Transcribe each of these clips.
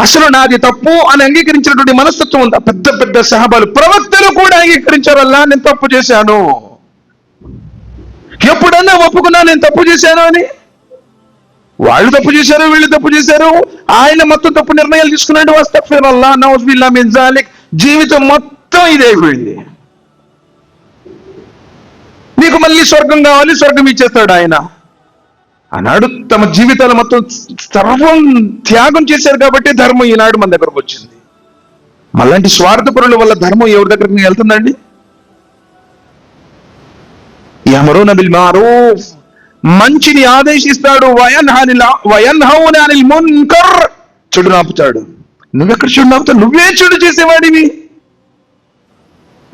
అసలు నాది తప్పు అని అంగీకరించినటువంటి మనస్తత్వం ఉందా. పెద్ద పెద్ద సహబాలు ప్రవక్తలు కూడా అంగీకరించారు అల్లా నేను తప్పు చేశాను. ఎప్పుడన్నా ఒప్పుకున్నా నేను తప్పు చేశాను అని? వాళ్ళు తప్పు చేశారు వీళ్ళు తప్పు చేశారు. ఆయన మొత్తం తప్పు నిర్ణయాలు తీసుకున్నాడు. వస్తఫిర్ అల్లా నౌజ్ బిల్లా జీవితం మొత్తం ఇది అయిపోయింది. నీకు మళ్ళీ స్వర్గం కావాలి స్వర్గం ఇచ్చేస్తాడు ఆయన. ఆనాడు తమ జీవితాలు మొత్తం సర్వం త్యాగం చేశారు కాబట్టి ధర్మం ఈనాడు మన దగ్గరకు వచ్చింది. మళ్ళంటి స్వార్థపరుల వల్ల ధర్మం ఎవరి దగ్గరికి వెళ్తుందండి? ఎమరో బిల్ మారూఫ్. మంచిని ఆదేశిస్తాడు వయన్హౌన అనిల్ మున్కర్. చెడు నాపుతాడు. నువ్వెక్కడ చెడు నాపుతావు? నువ్వే చెడు చేసేవాడివి.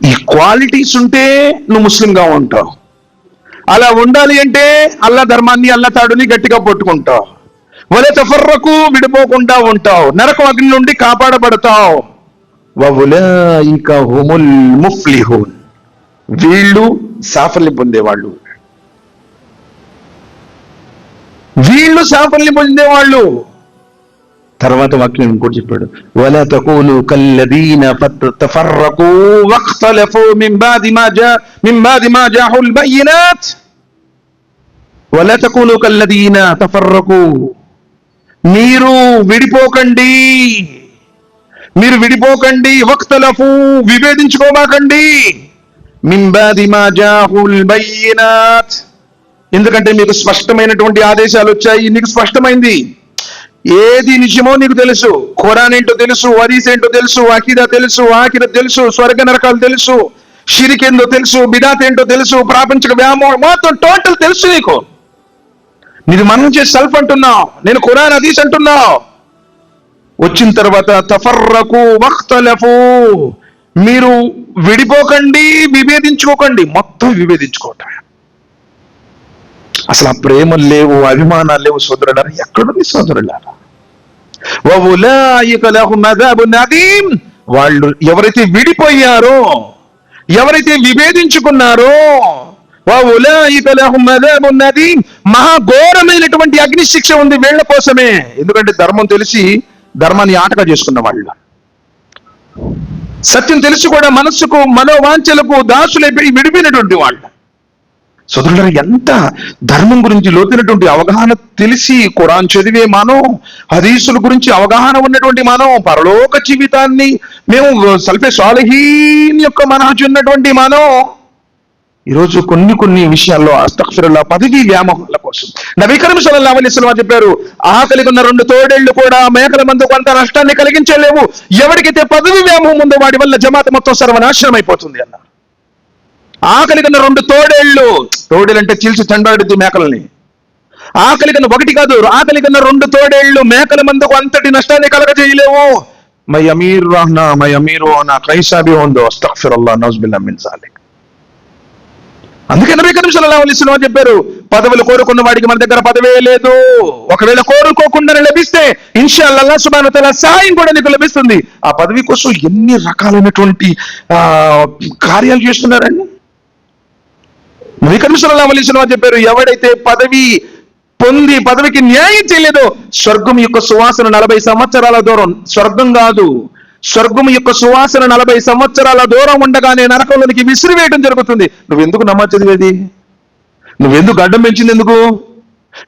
ఈ క్వాలిటీస్ ఉంటే నువ్వు ముస్లింగా ఉంటావు. అలా ఉండాలి అంటే అల్లా ధర్మాన్ని అల్లా తాడుని గట్టిగా పట్టుకుంటావు వలె తఫర్రకు విడిపోకుండా ఉంటావు. నరక అగ్ని నుండి కాపాడబడతావు. హుముల్ ముఫ్లిహూన్. వీళ్ళు సాఫల్యం పొందేవాళ్ళు. వీళ్ళు సాఫల్యం పొందేవాళ్ళు. తర్వాత వాక్యం ఇంకోటి చెప్పాడు. వలా తకూను కల్లదీన తఫర్రకు వఖ్తలఫు మిన్ బాది మా జా మిన్ బాది మా జాహుల్ బయ్యినాత్. వలా తకూను కల్లదీన తఫర్రకు మీరు విడిపోకండి మీరు విడిపోకండి వక్తలఫు విభేదించుకోబాకండి మిన్ బాది మా జాహుల్ బయ్యినాత్. ఎందుకంటే మీకు స్పష్టమైనటువంటి ఆదేశాలు వచ్చాయి నీకు స్పష్టమైంది. ఏది నిజమో నీకు తెలుసు. ఖురాన్ ఏంటో తెలుసు వరీస్ ఏంటో తెలుసు అకీదా తెలుసు ఆఖిర తెలుసు స్వర్గ నరకాలు తెలుసు షిరిక్ ఏందో తెలుసు బిదాత్ ఏంటో తెలుసు ప్రాపంచిక వ్యామోహం మొత్తం టోటల్ తెలుసు నీకు. నీది మనం చేసి సెల్ఫ్ అంటున్నావు నేను ఖురాన్ అదీస్ అంటున్నావు. వచ్చిన తర్వాత తఫర్రకు వక్తలఫు. మీరు విడిపోకండి విభేదించుకోకండి మొత్తం విభేదించుకోవటం అసలు ఆ ప్రేమలు లేవు అభిమానాలు లేవు సోదరులారా ఎక్కడుంది సోదరులారా? వాళ్ళు ఎవరైతే విడిపోయారో ఎవరైతే విభేదించుకున్నారో ఉన్నది మహాఘోరమైనటువంటి అగ్నిశిక్ష ఉంది వీళ్ళ కోసమే. ఎందుకంటే ధర్మం తెలిసి ధర్మాన్ని ఆటగా చేసుకున్న వాళ్ళు. సత్యం తెలిసి కూడా మనస్సుకు మనోవాంఛలకు దాసులైపోయి విడిపోయినటువంటి వాళ్ళు. సోదరులారా ఎంత ధర్మం గురించి లోతైనటువంటి అవగాహన తెలిసి ఖురాన్ చదివే మనం హదీసుల గురించి అవగాహన ఉన్నటువంటి మనం పరలోక జీవితాన్ని మేము సల్ఫే సాలహీన్ యొక్క మనహజు ఉన్నటువంటి మనం ఈరోజు కొన్ని కొన్ని విషయాల్లో అస్తక్షరుల పదవి వ్యామోహాల కోసం. నవీకరణ సల్లల్లాహు అలైహి చెప్పారు చెప్పారు కలిగి ఉన్న రెండు తోడేళ్ళు కూడా మేకల మందు కొంత నష్టాన్ని కలిగించలేవు. ఎవరికైతే పదవి వ్యామోహం ఉందో వాడి వల్ల జమాత మొత్తం సర్వనాశనం అయిపోతుంది అన్నారు. ఆకలి కన్నా రెండు తోడేళ్ళు. తోడేళ్ళు అంటే చీల్చి చెండాడుద్ది మేకలని. ఆకలి కన్నా ఒకటి కాదు ఆకలి కన్నా రెండు తోడేళ్ళు మేకల మందుకు అంతటి నష్టాన్ని కలగజేయలేవు. మై అమీర్ రహ్నా మై అమీరు నా కైసాబి ఉందో అస్తగ్ఫిరుల్లా నజ్బిల్ అమ్మిన్ జాలిక్ అందుకే నబీ కరీం సల్లల్లాహు అలైహి చెప్పారు పదవులు కోరుకున్న వాడికి మన దగ్గర పదవే లేదు. ఒకవేళ కోరుకోకుండా లభిస్తే ఇన్షాల్లా అల్లాహ్ సుబ్హానహు సహాయం కూడా నీకు లభిస్తుంది. ఆ పదవి కోసం ఎన్ని రకాలైనటువంటి ఆ కార్యాలు చేస్తున్నారండి? నబీ కరీం సల్లల్లాహు అలైహి చెప్పారు ఎవడైతే పదవి పొంది పదవికి న్యాయం చేయలేదో స్వర్గం యొక్క సువాసన నలభై సంవత్సరాల దూరం. స్వర్గం కాదు. స్వర్గం యొక్క సువాసన నలభై సంవత్సరాల దూరం ఉండగానే నరకంలోనికి విసిరివేయడం జరుగుతుంది. నువ్వు ఎందుకు నమాజ్ చదివేది నువ్వెందుకు గడ్డం పెంచింది ఎందుకు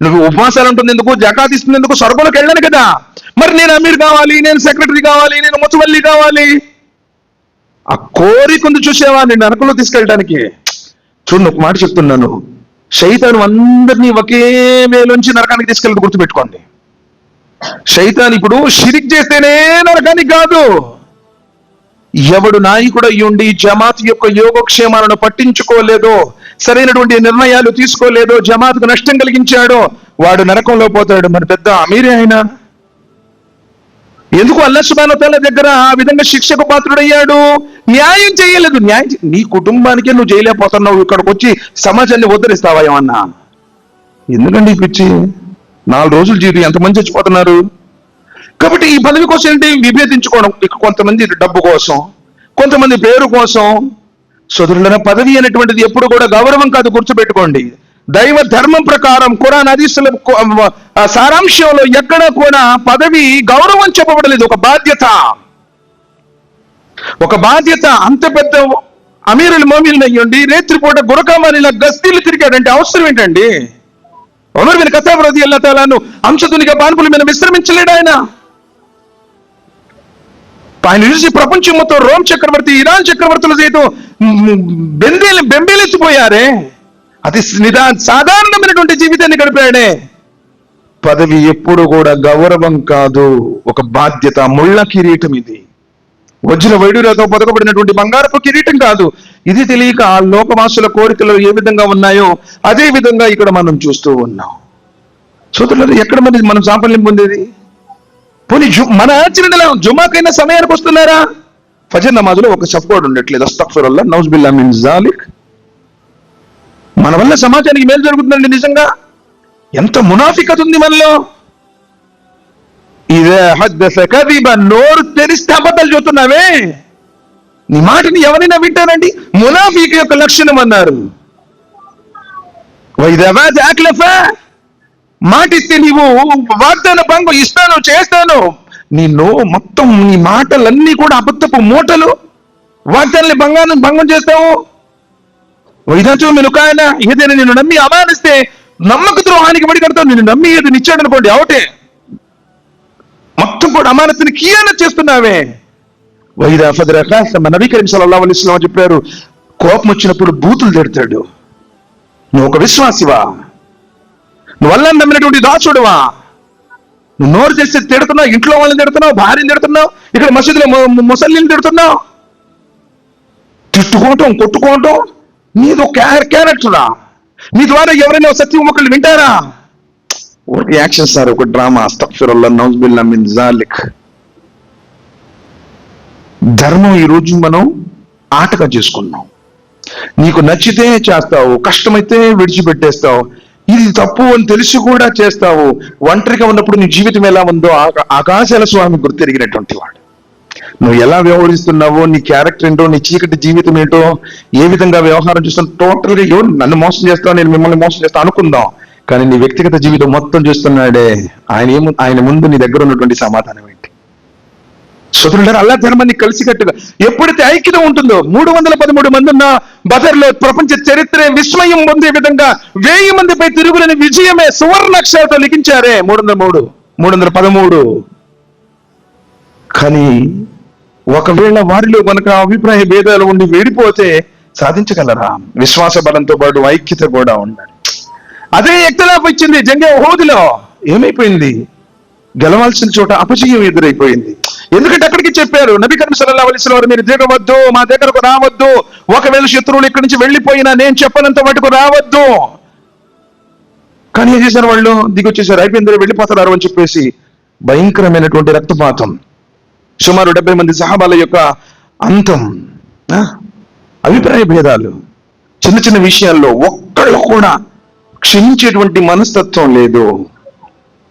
నువ్వు ఉపవాసాలు ఉంటుంది ఎందుకు జకాత్ ఇస్తుంది ఎందుకు స్వర్గంలోకి వెళ్ళాను కదా. మరి నేను అమీర్ కావాలి నేను సెక్రటరీ కావాలి నేను ముచ్చవల్లి కావాలి. ఆ కోరిక ఉంది చూసేవా నేను నరకంలో తీసుకెళ్ళడానికి చూడండి ఒక మాట చెప్తున్నాను. శైతాను అందరినీ ఒకే వేలోంచి నరకానికి తీసుకెళ్ళి గుర్తుపెట్టుకోండి. శైతాన్ ఇప్పుడు షిరిక్ చేస్తేనే నరకానికి కాదు. ఎవడు నాయకుడు అయ్యుండి జమాత్ యొక్క యోగక్షేమాలను పట్టించుకోలేదో సరైనటువంటి నిర్ణయాలు తీసుకోలేదో జమాత్కు నష్టం కలిగించాడో వాడు నరకంలో పోతాడు. మరి పెద్ద అమీరే అయినా ఎందుకు అల్లా సుబానతాల దగ్గర ఆ విధంగా శిక్షకు పాత్రుడయ్యాడు? న్యాయం చేయలేదు. న్యాయం నీ కుటుంబానికే నువ్వు చేయలేకపోతున్నావు. ఇక్కడికి వచ్చి సమాజాన్ని ఉద్ధరిస్తావా ఏమన్నా? ఎందుకండి పిచ్చి? నాలుగు రోజులు జీవి ఎంతమంది చచ్చిపోతున్నారు? కాబట్టి ఈ పదవి కోసం ఏంటి? విభేదించుకోవడం. ఇక కొంతమంది డబ్బు కోసం కొంతమంది పేరు కోసం. సోదరులైన పదవి అనేటువంటిది ఎప్పుడు కూడా గౌరవం కాదు గుర్తుపెట్టుకోండి. దైవ ధర్మం ప్రకారం కూడా నదీసుల సారాంశంలో ఎక్కడ కూడా పదవి గౌరవం చెప్పబడలేదు. ఒక బాధ్యత. ఒక బాధ్యత. అంత పెద్ద అమీరులు మోమిన్ అయ్యండి రేత్రిపూట గురకామనిలా గస్తీలు తిరిగాడంటే అవసరం ఏంటండి? ఒమర్ బిన్ ఖతాబ్ అల్లా తాలాను అంశతునిగా బాన్పుల మీద విశ్రమించలేడు ఆయన. ఆయన చూసి ప్రపంచం మొత్తం రోమ్ చక్రవర్తి ఇరాన్ చక్రవర్తుల సైతం బెంబేలు బెంబేలెత్తిపోయారే. అతి నిదా సాధారణమైనటువంటి జీవితాన్ని గడిపాడే పదవి ఎప్పుడు కూడా గౌరవం కాదు. ఒక బాధ్యత ముళ్ళ కిరీటం ఇది. వజ్ర వైడూర్యతో బతకబడినటువంటి బంగారపు కిరీటం కాదు. ఇది తెలియక ఆ లోకవాసుల కోరికలు ఏ విధంగా ఉన్నాయో అదే విధంగా ఇక్కడ మనం చూస్తూ ఉన్నాం. సోదరులు ఎక్కడ మరి మనం సాఫల్యం పొందేది? పోనీ జు- మన ఆచరణలో జుమాకైనా సమయానికి వస్తున్నారా? ఫజర్ నమాజ్లో ఒక సఫ్కోడ్ ఉండట్లేదు. అస్తఫరుల్లా నౌజ్ బిల్లా మిన్ జాలిక్. మన వల్ల సమాజానికి మేలు జరుగుతుందండి నిజంగా. ఎంత మునాఫికత ఉంది మనలో. ఇదే హద్దస కదిబ నోరు తెరిస్తే అబద్ధాలు చూస్తున్నావే నీ మాటని ఎవరైనా వింటారండి? మునాఫీక యొక్క లక్షణం అన్నారు. మాటిస్తే నీవు వాగ్దాన భంగం ఇస్తాను చేస్తాను. నీ మొత్తం నీ మాటలన్నీ కూడా అబద్ధపు మూటలు. వాగ్దానాన్ని భంగాన్ని భంగం చేస్తావు. వైదాచో మెనుకాయన ఏదైనా నిన్ను నమ్మి అమానిస్తే నమ్మక ద్రోహానికి పడి కడతావు నేను నమ్మి ఏది నిచ్చాడు అనుకోండి అవుటే. మొత్తం కూడా అమానతిని కీయన చేస్తున్నావే. వైదా ఫదర మన నబీ కరీం చెప్పారు కోపం వచ్చినప్పుడు బూతులు తిడతాడు. నువ్వు ఒక విశ్వాసివా? నువ్వు వల్ల నమ్మినటువంటి దాచుడువా నువ్వు నోరు చేస్తే తిడుతున్నావు ఇంట్లో వాళ్ళని తిడుతున్నావు భార్యని తిడుతున్నావు ఇక్కడ మసీదులో ముసల్లిని తిడుతున్నావు. తిట్టుకోవటం కొట్టుకోవటం నీది ఒక క్యారెక్టరా? నీ ద్వారా ఎవరైనా సత్యం ఒకళ్ళు వింటారా? ఒక యాక్షన్ సార్ ఒక డ్రామా అస్తఫిరుల్లా నౌజ్బిల్లా మిన్ జాలిక్. ధర్మం ఈ రోజు మనం ఆటగా చేసుకున్నాం. నీకు నచ్చితే చేస్తావు కష్టమైతే విడిచిపెట్టేస్తావు ఇది తప్పు అని తెలిసి కూడా చేస్తావు. ఒంటరిగా ఉన్నప్పుడు నీ జీవితం ఎలా ఉందో ఆకాశాల స్వామి గుర్తెరిగినటువంటి వాడు. నువ్వు ఎలా వ్యవహరిస్తున్నావో నీ క్యారెక్టర్ ఏంటో నీ చీకటి జీవితం ఏంటో ఏ విధంగా వ్యవహారం చేస్తావు టోటల్గా ఎవరు నన్ను మోసం చేస్తావు నేను మిమ్మల్ని మోసం చేస్తా అనుకుందాం. కానీ నీ వ్యక్తిగత జీవితం మొత్తం చూస్తున్నాడే ఆయన ఏము ఆయన ముందు నీ దగ్గర ఉన్నటువంటి సమాధానం ఏంటి? సుతులుడారు అల్లా ధర్మాన్ని కలిసికట్టుగా ఎప్పుడైతే ఐక్యత ఉంటుందో మూడు వందల పదమూడు మంది ఉన్న బదర్లో ప్రపంచ చరిత్ర విస్మయం పొందే విధంగా వెయ్యి మందిపై తిరుగులేని విజయమే సువర్ణాక్షరాలతో లిఖించారే మూడు వందల మూడు మూడు వందల పదమూడు. కానీ ఒకవేళ వారిలో కనుక అభిప్రాయ భేదాలు ఉండి విడిపోతే సాధించగలరా? విశ్వాస బలంతో పాటు ఐక్యత కూడా ఉండాలి. అదే ఎక్తలాఫ్ ఇచ్చింది జంగే హోదిలో ఏమైపోయింది? గెలవాల్సిన చోట అపజయం ఎదురైపోయింది. ఎందుకంటే అక్కడికి చెప్పారు నబీ సలహా వలసిన వారు మీరు దిగవద్దు మా దగ్గరకు రావద్దు. ఒకవేళ శత్రువులు ఇక్కడి నుంచి వెళ్ళిపోయినా నేను చెప్పనంత మటుకు రావద్దు. కానీ ఏం చేశారు వాళ్ళు? దిగొచ్చేసారు. అయిపోయింది వెళ్ళిపోతున్నారు అని చెప్పేసి భయంకరమైనటువంటి రక్తపాతం. సుమారు డెబ్బై మంది సహాబాల యొక్క అంతం అభిప్రాయ భేదాలు చిన్న చిన్న విషయాల్లో ఒక్కళ్ళు కూడా క్షమించేటువంటి మనస్తత్వం లేదు.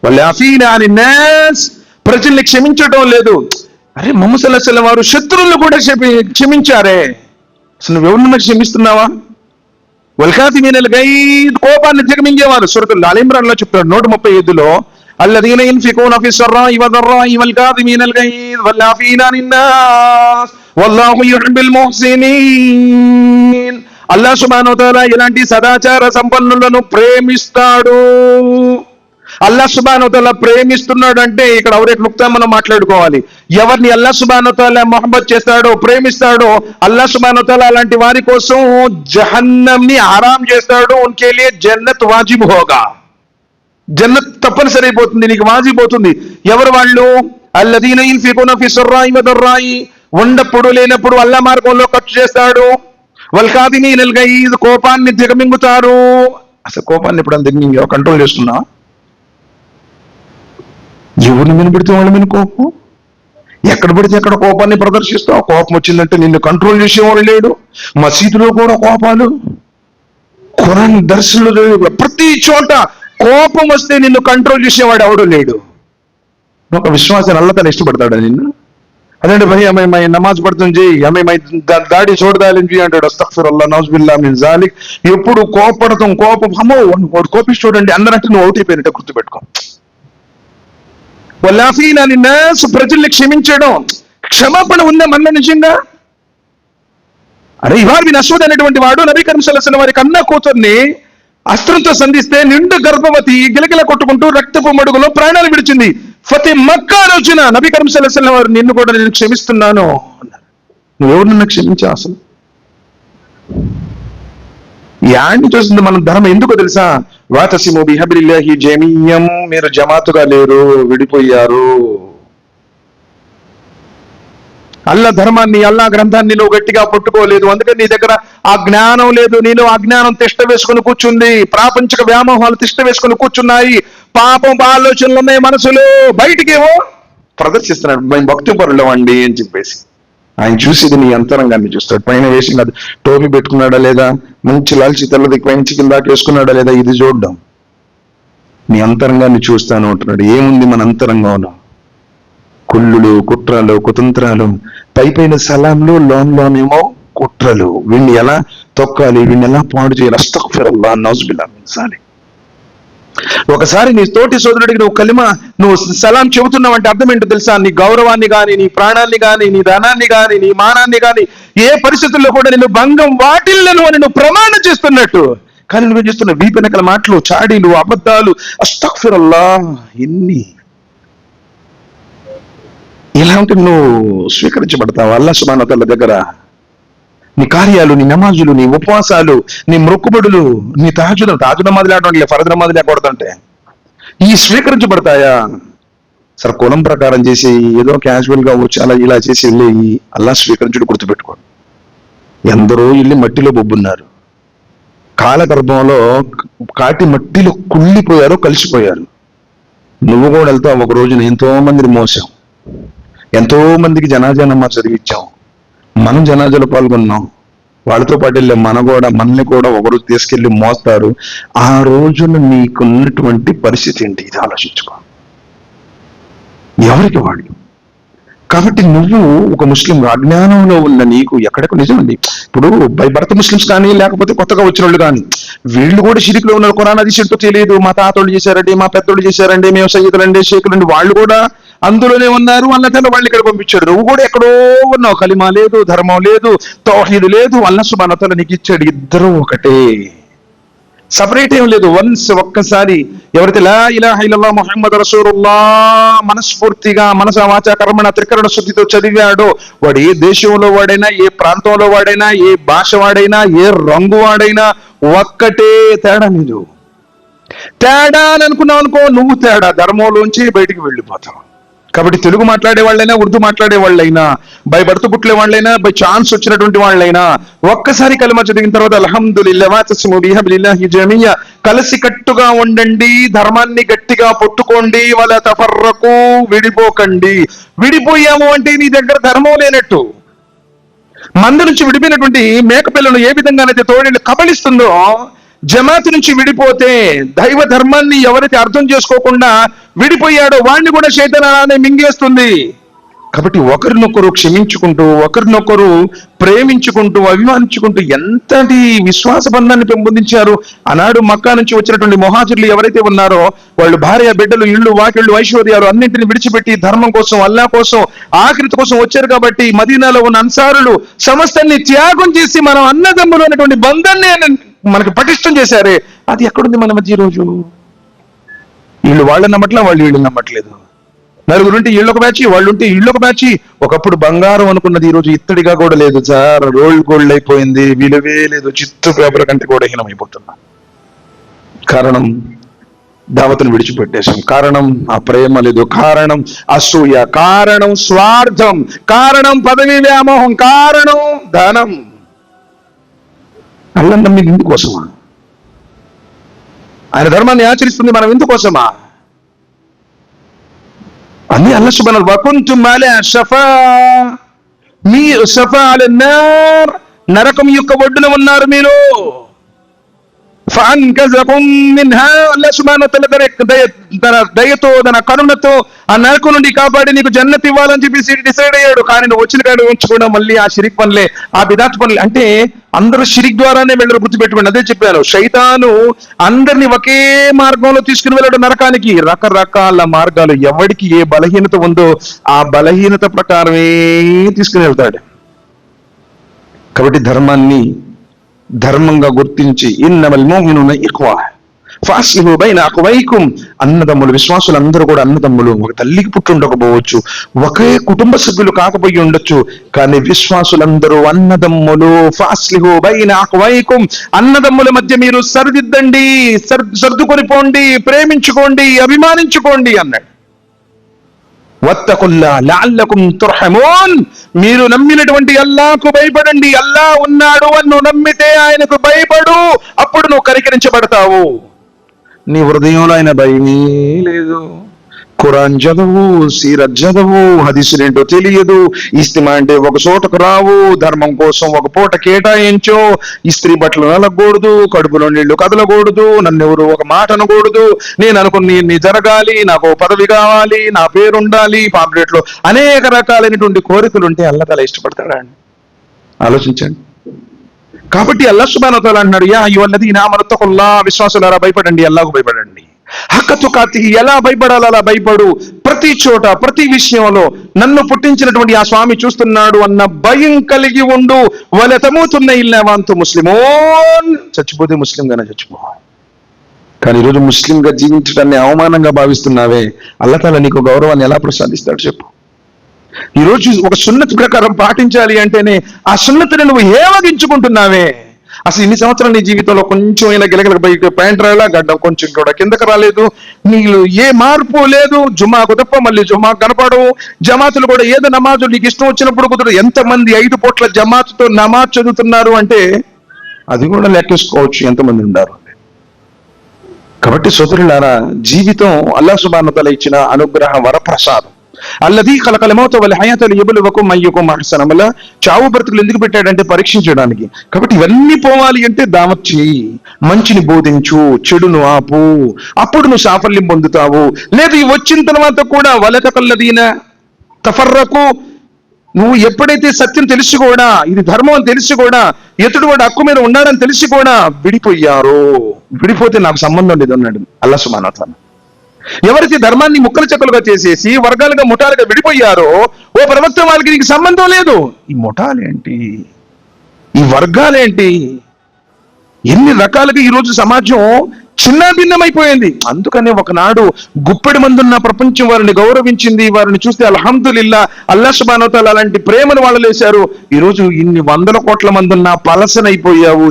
వాళ్ళు అఫీనా అని ప్రజల్ని క్షమించడం లేదు. అరే మొహమ్మద్ వారు శత్రువులు కూడా క్షమి- క్షమించారే. అసలు నువ్వెవరినన్నా క్షమిస్తున్నావా? వల్కాసి మీనల్ గై కోపాన్ని జగమించేవారు సురతుల్ అలీమ్రాన్ చెప్తాడు నూట ముప్పై ఐదులో الذين ينفقون في السراء والضراء والكاظمين الغيظ والعافين عن الناس والله يحب المحسنين అల్లా సుబ్హానహు వ తఆలా ఇలాంటి సదాచార సంపన్నులను ప్రేమిస్తాడు అల్లా సుబానోతల ప్రేమిస్తున్నాడు అంటే ఇక్కడ ఎవరికి నుక్తా మనం మాట్లాడుకోవాలి ఎవరిని అల్లా సుబానోతల మొహబ్బత్ చేస్తాడో ప్రేమిస్తాడో అల్లా సుబానోతల అలాంటి వారి కోసం జహన్నం ని ఆరాం చేస్తాడు ఉన్కే లియే జన్నత్ వాజిబ్ హోగా జన్నత్ తప్పనిసరి అయిపోతుంది నీకు వాజిబ్ ఎవరు వాళ్ళు? అల్లదీన ఇన్ఫికున ఫి సర్రాయి ఉండప్పుడు లేనప్పుడు అల్లా మార్గంలో ఖర్చు చేస్తాడు. వల్కాదిని గైద్ కోపాన్ని దిగమింగుతారు అసలు కోపాన్ని ఎప్పుడు దిగమింగా కంట్రోల్ చేస్తున్నా? ఎవరిని వినబడితే వాళ్ళు మీద కోపం? ఎక్కడ పడితే ఎక్కడ కోపాన్ని ప్రదర్శిస్తావు? కోపం వచ్చిందంటే నిన్ను కంట్రోల్ చేసేవాడు లేడు. మసీదులో కూడా కోపాలు. ఖురాన్ దర్శనంలో ప్రతి చోట కోపం వస్తే నిన్ను కంట్రోల్ చేసేవాడు ఎవడు లేడు. ఒక విశ్వాసం అల్లతను ఇష్టపడతాడు నిన్ను. అదేంటి భయ అమ్మాయి మై నమాజ్ పడుతుంది అమ్మాయి మై దాడి చూడదాలని అంటాడు. అస్తఫర్ అల్లా నౌజుబిల్లా మీన్ జాలిక్. ఎప్పుడు కోపడతాం కోపం. అమ్మో వాడు కోపిస్తూ చూడండి అందరంటే నువ్వు అవుట్ అయిపోయినట్టు గుర్తుపెట్టుకో. వల్లాఫీనా నిన్న? ప్రజల్ని క్షమించడం. క్షమాపణ ఉందా మన నిజంగా? అరే ఇవాళ మీ నసూద్ అనేటువంటి వాడు నబీ కరీం సల్లల్లాహు వారి కన్నా కూతుర్ని అస్త్రంతో సంధిస్తే నిండు గర్భవతి గిలగిల కొట్టుకుంటూ రక్తపు మడుగులో ప్రాణాలు విడిచింది. ప్రతి మక్కా రోజున నబీ కరీం వారు నిన్ను కూడా నేను క్షమిస్తున్నాను అన్నారు. నువ్వెవరు నన్ను క్షమించా అసలు? యాడ్ని చూస్తుంది మనం ధర్మం ఎందుకు తెలుసా? వాతసిమో బిహబిల్లాహి జమీయం మీరు జమాతుగా లేరు విడిపోయారు. అల్లా ధర్మాన్ని అల్లా గ్రంథాన్ని నువ్వు గట్టిగా పట్టుకోలేదు అందుకని నీ దగ్గర ఆ జ్ఞానం లేదు. నీలో ఆ జ్ఞానం తిష్ట వేసుకుని కూర్చుంది. ప్రాపంచిక వ్యామోహాలు తిష్ట వేసుకుని కూర్చున్నాయి. పాపం ఆలోచనలు ఉన్నాయి మనసులో. బయటికేమో ప్రదర్శిస్తున్నాడు. మేము భక్తి పరులం అండి అని చెప్పేసి. ఆయన చూసేది నీ అంతరంగాన్ని చూస్తాడు. పైన వేసి కాదు టోపీ పెట్టుకున్నాడా లేదా? మంచి లాల్చి తెల్లది మంచి కింద వేసుకున్నాడా లేదా? ఇది చూడడం. నీ అంతరంగాన్ని చూస్తాను అంటున్నాడు. ఏముంది మన అంతరంగంలో? కుళ్ళులు కుట్రలు కుతంత్రాలు పైపైన సలాంలు లోన్ లోనేమో కుట్రలు. వీడిని ఎలా తొక్కాలి వీడిని ఎలా పాడు చేయాలి? అస్తఫిరల్లా నౌజుబిల్లా మిన్సాలి ఒకసారి నీ తోటి సోదరుడికి నువ్వు కలిమ నువ్వు సలాం చెబుతున్నావంటే అర్థం ఏంటో తెలుసా? నీ గౌరవాన్ని కానీ నీ ప్రాణాన్ని కానీ నీ ధనాన్ని కానీ నీ మానాన్ని కానీ ఏ పరిస్థితుల్లో కూడా నేను భంగం వాటిల్లను అని నువ్వు ప్రమాణం చేస్తున్నట్టు. కానీ నువ్వు చేస్తున్న వీపెనకల మాటలు చాడీలు అబద్ధాలు అస్తఫిరల్లా ఎన్ని ఇలాంటి నువ్వు స్వీకరించబడతావు? అల్లా సుమానతల దగ్గర? నీ కార్యాలు నీ నమాజులు నీ ఉపవాసాలు నీ మృక్కుబడులు నీ తాజులు తాజు నమాజులు ఆడటం ఫరద నమాజులు ఈ స్వీకరించబడతాయా? సరే కులం ప్రకారం చేసి ఏదో క్యాజువల్గా వచ్చి అలా ఇలా చేసి వెళ్ళి అల్లా స్వీకరించుడు గుర్తుపెట్టుకో ఎందరో వెళ్ళి మట్టిలో బొబ్బున్నారు. కాలగర్భంలో కాటి మట్టిలో కుళ్ళిపోయారు కలిసిపోయారు. నువ్వు కూడా వెళ్తావు ఒక రోజున ఎంతో మందిని మోసావు. ఎంతో మందికి జనాజా నమాజ్ చదివించాం మనం జనాజాలో పాల్గొన్నాం. వాళ్ళతో పాటు వెళ్ళే మన కూడా మనల్ని కూడా ఒకరు తీసుకెళ్ళి మోస్తారు. ఆ రోజున నీకున్నటువంటి పరిస్థితి ఏంటి? ఇది ఆలోచించుకో. ఎవరికి వాళ్ళు? కాబట్టి నువ్వు ఒక ముస్లిం అజ్ఞానంలో ఉన్న నీకు ఎక్కడకు నిజమండి ఇప్పుడు బై భర్త ముస్లిమ్స్ కానీ లేకపోతే కొత్తగా వచ్చిన వాళ్ళు కానీ వీళ్ళు కూడా షిరిక్లో ఉన్నారు. కొరాన్ అది చెట్టు తెలియదు? మా తాతోళ్ళు చేశారండి మా పెద్దోళ్ళు చేశారండి మేము సయ్యదులండి షేకులండి వాళ్ళు కూడా అందులోనే ఉన్నారు. అన్న తన వాళ్ళు ఇక్కడ పంపించాడు. నువ్వు కూడా ఎక్కడో ఉన్నావు. కలిమా లేదు ధర్మం లేదు తౌహీదు లేదు. అల్ల సుమానతలు నీకు ఇచ్చాడు. ఇద్దరు ఒకటే. సపరేట్ ఏం లేదు. వన్స్ ఒక్కసారి ఎవరైతే లా ఇలాహ ఇల్లల్లాహ్ ముహమ్మద్ మనస్ఫూర్తిగా మనసు వాచా కర్మణ త్రికరణ శుద్ధితో చదివాడో వాడు ఏ దేశంలో వాడైనా ఏ ప్రాంతంలో వాడైనా ఏ భాష వాడైనా ఏ రంగు వాడైనా ఒక్కటే తేడా లేదు. తేడా అని అనుకున్నావు అనుకో నువ్వు తేడా. ధర్మంలోంచి బయటికి వెళ్ళిపోతావు. కాబట్టి తెలుగు మాట్లాడే వాళ్ళైనా ఉర్దూ మాట్లాడే వాళ్ళైనా బై బర్త్ పుట్లే వాళ్ళైనా బై ఛాన్స్ వచ్చినటువంటి వాళ్ళైనా ఒక్కసారి కలిమ చదివిన తర్వాత అల్హమ్దుల్లా కలిసి కట్టుగా ఉండండి ధర్మాన్ని గట్టిగా పట్టుకోండి వాళ్ళ తఫర్రకు విడిపోకండి. విడిపోయాము అంటే నీ దగ్గర ధర్మం లేనట్టు. మంద నుంచి విడిపోయినటువంటి మేకపిల్లను ఏ విధంగానైతే తోడేళ్ళు కబలిస్తుందో జమాత్ నుంచి విడిపోతే దైవ ధర్మాన్ని ఎవరైతే అర్థం చేసుకోకుండా విడిపోయాడో వాడిని కూడా శైతనాన్ని మింగేస్తుంది. కాబట్టి ఒకరినొకరు క్షమించుకుంటూ ఒకరినొకరు ప్రేమించుకుంటూ అభిమానించుకుంటూ ఎంతటి విశ్వాస బంధాన్ని పెంపొందించారు. ఆనాడు మక్కా నుంచి వచ్చినటువంటి మొహాజులు ఎవరైతే ఉన్నారో వాళ్ళు భార్య బిడ్డలు ఇళ్ళు వాకిళ్ళు ఐశ్వర్యాలు అన్నింటిని విడిచిపెట్టి ధర్మం కోసం అల్లా కోసం ఆకృతి కోసం వచ్చారు కాబట్టి మదీనాలో ఉన్న అన్సారులు సమస్తాన్ని త్యాగం చేసి మనం అన్నదమ్ములు అనేటువంటి బంధాన్ని మనకి పటిష్టం చేశారే అది ఎక్కడుంది మన మధ్య ఈ రోజు? వీళ్ళు వాళ్ళని నమ్మట్లా వాళ్ళు వీళ్ళు నమ్మట్లేదు. నలుగురుంటే ఇళ్ళొక బ్యాచ్ వాళ్ళు ఉంటే ఇళ్ళొక బ్యాచ్. ఒకప్పుడు బంగారం అనుకున్నది ఈ రోజు ఇత్తడిగా కూడా లేదు సార్. రోల్డ్ గోల్డ్ అయిపోయింది విలువే లేదు. చిత్తు పేపర్ కంటే కూడా హీనమైపోతున్నా. కారణం దావతను విడిచిపెట్టేశాం. కారణం ఆ ప్రేమ లేదు. కారణం అసూయ. కారణం స్వార్థం. కారణం పదవి వ్యామోహం. కారణం ధనం. అల్లం నమ్మింది ఇందుకోసమా ఆయన ధర్మాన్ని ఆచరిస్తుంది మనం ఇందుకోసమా అన్ని అల్ల సుబన వకుంతుం అలా షఫా. మీ షఫా అల నరకం యొక్క ఒడ్డున ఉన్నారు మీరు. తన దయతో తన కరుణతో ఆ నరకం నుండి కాపాడి నీకు జన్నత్ ఇవ్వాలని చెప్పేసి డిసైడ్ అయ్యాడు. కానీ నువ్వు వచ్చిన కాడ ఉంచుకోవడం మళ్ళీ ఆ షిరిక్ పనులే ఆ బిదాత్ పనులే. అంటే అందరూ షిరిక్ ద్వారానే వెళ్ళరు గుర్తుపెట్టుకోండి. అదే చెప్పాను శైతాను అందరినీ ఒకే మార్గంలో తీసుకుని వెళ్ళడం నరకానికి. రకరకాల మార్గాలు ఎవడికి ఏ బలహీనత ఉందో ఆ బలహీనత ప్రకారమే తీసుకుని వెళ్తాడు. కాబట్టి ధర్మాన్ని ధర్మంగా గుర్తించి ఇన్నమల్ మోమినున ఇక్వా ఫాస్లిహు బైన అక్వైకుం అన్నదమ్ములు విశ్వాసులు అందరూ కూడా అన్నదమ్ములు ఒక తల్లికి పుట్టి ఉండకపోవచ్చు ఒకే కుటుంబ సభ్యులు కాకపోయి ఉండొచ్చు కానీ విశ్వాసులందరూ అన్నదమ్ములు. ఫాస్లిహు బైన అకువైకుం అన్నదమ్ముల మధ్య మీరు సరిదిద్దండి సర్- సర్దుకొని పోండి ప్రేమించుకోండి అభిమానించుకోండి అన్నాడు. మీరు నమ్మినటువంటి అల్లాకు భయపడండి. అల్లా ఉన్నాడు అని నువ్వు నమ్మితే ఆయనకు భయపడు. అప్పుడు నువ్వు కరికరించబడతావు నీ హృదయంలో ఆయన భయమే లేదు. ఖురాన్ చదువు సీరత్ చదువు హదీసులేంటో తెలియదు. ఇస్తిమా అంటే ఒక చోటకు రావు ధర్మం కోసం ఒక పూట కేటాయించో. ఇస్త్రీ బట్టలు నలగకూడదు కడుపులో నీళ్ళు కదలకూడదు నన్ను ఎవరు ఒక మాట అనకూడదు. నేను అనుకుని నీ జరగాలి నాకు పదవి కావాలి నా పేరు ఉండాలి పాంప్లెట్లో అనేక రకాలైనటువంటి కోరికలు ఉంటే అల్లతల ఇష్టపడతాడా అండి ఆలోచించండి. కాబట్టి అల్లా సుబాన్ అంటున్నాడు యా ఇవన్నది నా మనతకుల్లా విశ్వాసులారా భయపడండి అల్లాకు భయపడండి. హక్కతు కాతి ఎలా భయపడాలి అలా భయపడు. ప్రతి చోట ప్రతి విషయంలో నన్ను పుట్టించినటువంటి ఆ స్వామి చూస్తున్నాడు అన్న భయం కలిగి ఉండు. వాళ్ళ తమ్ముతున్న ఇల్లేవాంతు ముస్లిమోన్ చచ్చిపోతే ముస్లింగానే చచ్చిపోవాలి. కానీ ఈరోజు ముస్లింగా జీవించడాన్ని అవమానంగా భావిస్తున్నావే. అల్లతాల నీకు గౌరవాన్ని ఎలా ప్రసాదిస్తాడు చెప్పు. ఈ రోజు ఒక సున్నతి ప్రకారం పాటించాలి అంటేనే ఆ సున్నతిని నువ్వు ఏవగించుకుంటున్నావే? అసలు ఇన్ని సంవత్సరాలు నీ జీవితంలో కొంచెం అయినా గిలగల బయట ప్యాంట్ రాలా గడ్డం కొంచెం కూడా కిందకి రాలేదు. నీళ్ళు ఏ మార్పు లేదు. జుమాకు తప్ప మళ్ళీ జుమా కనపడవు. జమాతులు కూడా ఏదో నమాజు నీకు ఇష్టం వచ్చినప్పుడు కుదరదు ఎంతమంది ఐదు పూట్ల జమాతుతో నమాజ్ చదువుతున్నారు అంటే అది కూడా లెక్కేసుకోవచ్చు. ఎంతమంది ఉన్నారు కాబట్టి సోదరులారా జీవితం అల్లా సుబానతల ఇచ్చిన అనుగ్రహ వరప్రసాదం. అల్లది కలకల మౌత వల్ల హయాతలు అయ్యకం మయ్యకు వల్ల చావు బ్రతుకులు ఎందుకు పెట్టాడంటే పరీక్షించడానికి. కాబట్టి ఇవన్నీ పోవాలి అంటే దావత్ చేయి మంచిని బోధించు చెడును ఆపు అప్పుడు నువ్వు సాఫల్యం పొందుతావు. లేదు ఈ వచ్చిన తర్వాత కూడా వలక కల్లదీన తఫర్రకు నువ్వు ఎప్పుడైతే సత్యం తెలిసి కూడా ఇది ధర్మం అని తెలిసి కూడా ఎదుడు వాడు హక్కు మీద ఉన్నాడని తెలిసి కూడా విడిపోయారో విడిపోతే నాకు సంబంధం లేదు అన్నాడు అల్లా సుమానతాను ఎవరైతే ధర్మాన్ని ముక్కలు చెక్కలుగా చేసేసి వర్గాలుగా ముఠాలుగా విడిపోయారో ఓ ప్రవక్త వాళ్ళకి నీకు సంబంధం లేదు. ఈ ముఠాలేంటి? ఈ వర్గాలేంటి? ఎన్ని రకాలుగా ఈ రోజు సమాజం చిన్న భిన్నమైపోయింది అందుకనే ఒకనాడు గుప్పెడి మందున్న ప్రపంచం వారిని గౌరవించింది. వారిని చూస్తే అల్హమ్దులిల్లా అల్లా సుబానోతాల అలాంటి ప్రేమను వాళ్ళు లేశారు ఈ రోజు ఇన్ని వందల కోట్ల మంది ఉన్న పలసనైపోయావు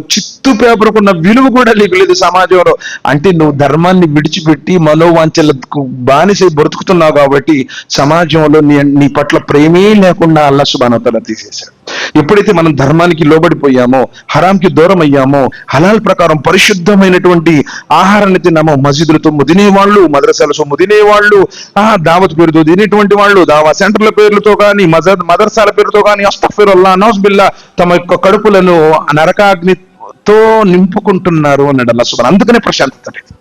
ఎత్తు పేపర్కు ఉన్న విలువ కూడా నీకు లేదు సమాజంలో. అంటే నువ్వు ధర్మాన్ని విడిచిపెట్టి మనోవాంఛలకు బానిసై బ్రతుకుతున్నావు కాబట్టి సమాజంలో నీ నీ పట్ల ప్రేమే లేకుండా అల్లా సుబానోతాల తీసేశాడు. ఎప్పుడైతే మనం ధర్మానికి లోబడిపోయామో హరాంకి దూరం అయ్యామో హలాల్ ప్రకారం పరిశుద్ధమైనటువంటి ఆహారాన్ని తిన్నామో మసీదులతో ముదినే వాళ్ళు మదరసాల సొమ్ము తినేవాళ్ళు ఆ దావత్ పేరుతో తినేటువంటి వాళ్ళు దావా సెంటర్ల పేర్లతో కానీ మదర్ మదర్సాల పేరుతో కానీ అస్తఫిరుల్లా నౌస్ బిల్లా తమ యొక్క కడుపులను నరకాగ్ని ఎంతో నింపుకుంటున్నారు అన్నాడు అలా సుబ్హాన్ అందుకనే ప్రశాంతత లేదు.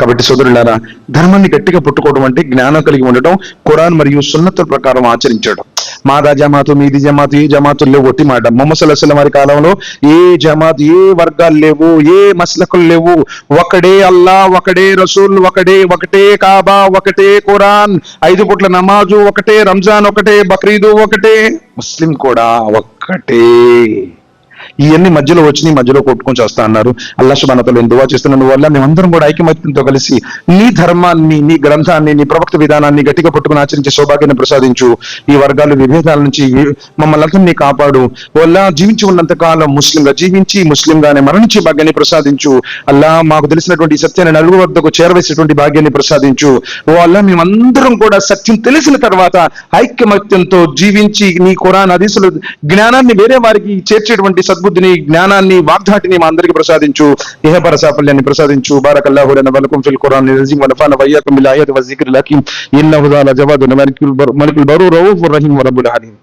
కాబట్టి సోదరులారా ధర్మాన్ని గట్టిగా పుట్టుకోవడం అంటే జ్ఞానం కలిగి ఉండటం ఖురాన్ మరియు సున్నతుల ప్రకారం ఆచరించడం. మాదా జమాతు మీది జమాతు ఏ జమాతులు లేవు ఒట్టి మాట. మొహమ్మద్ వారి కాలంలో ఏ జమాత్ ఏ వర్గాలు లేవు ఏ మసలకులు లేవు. ఒకడే అల్లా ఒకడే రసూల్ ఒకడే ఒకటే కాబా ఒకటే ఖురాన్. ఐదు పూట్ల నమాజు ఒకటే రంజాన్ ఒకటే బక్రీదు ఒకటే ముస్లిం కూడా ఒక్కటే. ఇవన్నీ మధ్యలో వచ్చి మధ్యలో కొట్టుకొని చేస్తా అన్నారు. అల్లా శుభానతలు దువా చేస్తున్న? వల్ల మేమందరం కూడా ఐక్యమత్యంతో కలిసి నీ ధర్మాన్ని నీ గ్రంథాన్ని నీ ప్రవక్త విధానాన్ని గట్టిగా పట్టుకుని ఆచరించే సౌభాగ్యాన్ని ప్రసాదించు. ఈ వర్గాలు విభేదాల నుంచి ఈ- మమ్మల్ని అందరినీ కాపాడు. వల్ల జీవించి ఉన్నంత కాలం ముస్లింగా జీవించి ముస్లింగానే మరణించే భాగ్యాన్ని ప్రసాదించు. అల్లా మాకు తెలిసినటువంటి సత్యాన్ని నలుగు వద్దకు చేరవేసేటువంటి భాగ్యాన్ని ప్రసాదించు. ఓ మేమందరం కూడా సత్యం తెలిసిన తర్వాత ఐక్యమత్యంతో జీవించి నీ ఖురాన్ అదీసులు జ్ఞానాన్ని వేరే వారికి చేర్చేటువంటి సద్బుద్ధిని జ్ఞానాన్ని వాగ్దాటిని మా అందరికీ ప్రసాదించు. ఇహబర సాఫల్యాన్ని ప్రసాదించు. బారకల్లాహు లన వలకుం ఫిల్ ఖురాన్ రజీమ్ వనఫాన వయ్యాకుం బిల్ ఆయాతి వజిక్రిల్ జవాదు మలికుల్ బరూ రౌఫ్ వరబుల్ అలీమ్